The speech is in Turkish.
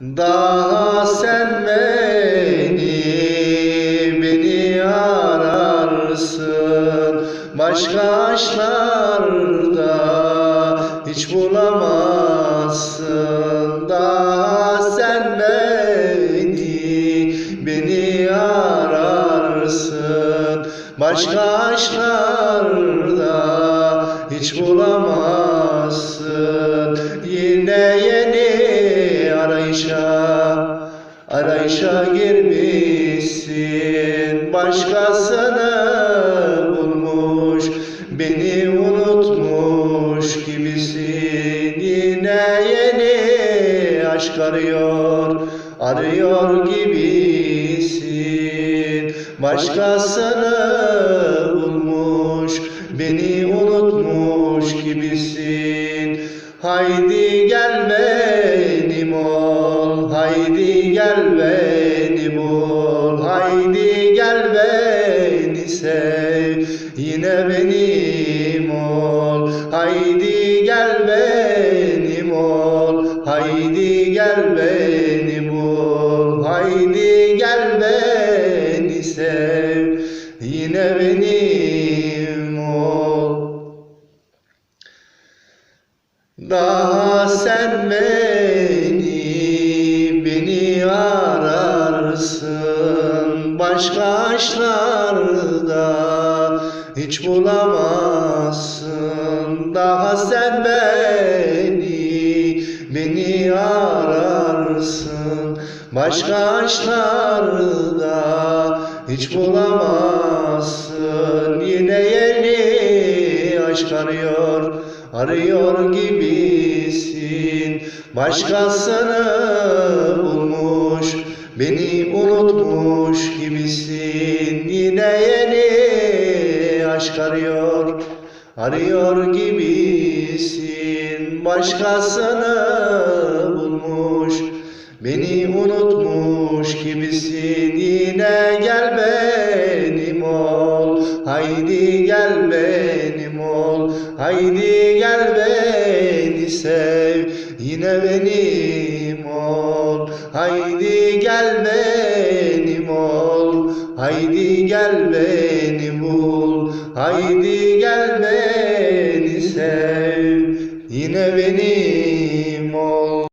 Daha sen beni, beni ararsın. Başka aşklarda hiç bulamazsın. Daha sen beni, beni ararsın. Başka aşklarda hiç bulamazsın arayışa Arayışa girmişsin. Başkasını bulmuş Beni unutmuş gibisin. Yine yeni aşk arıyor Arıyor gibisin. Başkasını bulmuş Beni unutmuş gibisin. Haydi gel benim ol Haydi gel benim ol Haydi gel beni sev. Yine benim ol Haydi gel benim ol Haydi gel benim ol Haydi gel beni sev. Yine benim ol daha sen beni, beni ararsın Başka aşklarda hiç bulamazsın. Daha sen beni, beni ararsın. Başka aşklarda hiç bulamazsın. Yine yeni aşk arıyor Arıyor gibisin. Başkasını bulmuş Beni unutmuş gibisin Yine yeni aşk arıyor. Arıyor gibisin Başkasını bulmuş. Beni unutmuş gibisin Yine gel benim ol. Haydi gel benim ol Haydi benim ol. Haydi gel benim ol. Haydi gel beni bul Haydi gel beni sev. Yine beni